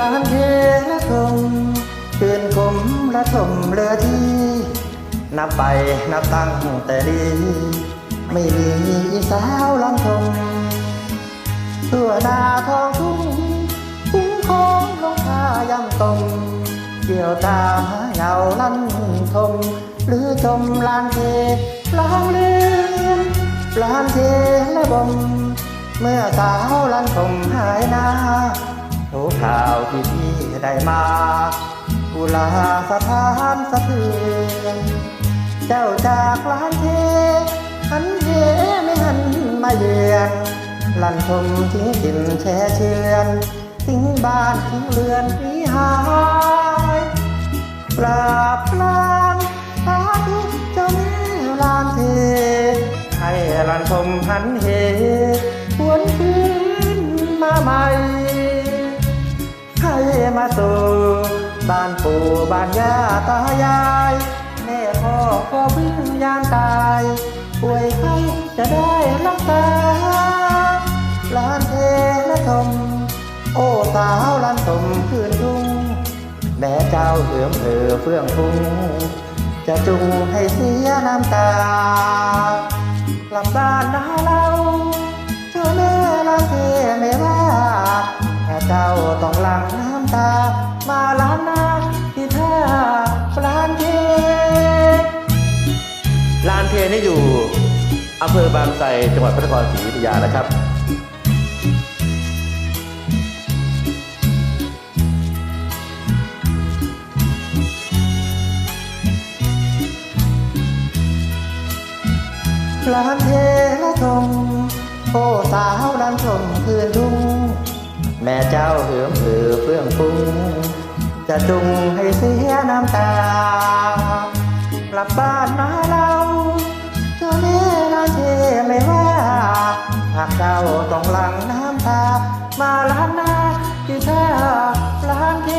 ลานเทละทมคืนคมละทมเรือที่ นับไปนับตั้งแต่ดี ไม่มีสาวลันทมตัวนาทองทุ่งคุ้งคองลงพายำตมเกี่ยวตาหาเงาลันทมหรือจมลานเทลางเลือนลานเทละบมเมื่อสาวลันทมหายหน้า รู้ข่าวที่พี่ได้มาบุลาสถานสะเทือนเจ้าจากลานเทหันเหไม่หันมาเยือนลันทมทิ้งถิ่นแช่เชือนทิ้งบ้านทิ้งเรือนวิหายปราบปรานสาธุเจ้าแม่ลานเทให้ลันทมหันเห มาสู่บ้านปู่บ้านย่าตายายแม่พ่อก็เพิ่งยามตายป่วยไข้จะได้รักษาลานเทละทมโอ้สาวลานทมคืนทุ่งแม่เจ้าเอื้อมเออเฟื่องฟุ้งจะจุงให้เสียน้ำตาลำบ้านนาเราเจ้าแม่ลานเทไม่ว่า เจ้าต้องหลังน้ำตา มาล้านนาที่ท่าลานเทลานเทนี่อยู่อำเภอบางไทรจังหวัดพระนครศรีอยุธยานะครับลานเทละทม ม่เจ้าเหือมเหือเฟื่องฟุ้งจะจุงให้เสียน้ำตากลับบ้านมาเราเจ้าแม่นาเชไม่ว่าหากเจ้าต้องหลังน้ำตา มาล้างหน้าที่เธอล้างเท